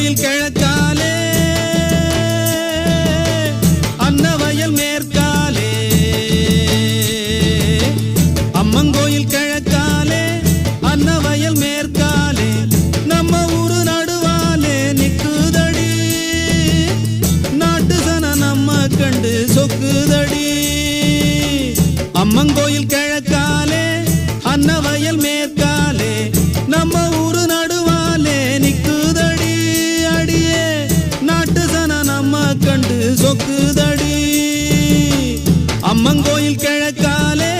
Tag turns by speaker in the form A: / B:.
A: கோயில் கிழக்காலே அன்னவயல் மேற்காலே. அம்மங்கோயில் கிழக்காலே அன்னவயல் மேற்காலே. நம்ம ஊரு நடுவாலே நிக்குதடி. நாட்டு சன நம்ம கண்டு சொக்குதடி. அம்மங்கோயில் சொக்குதடி. அம்மங்கோயில் கிழக்காலே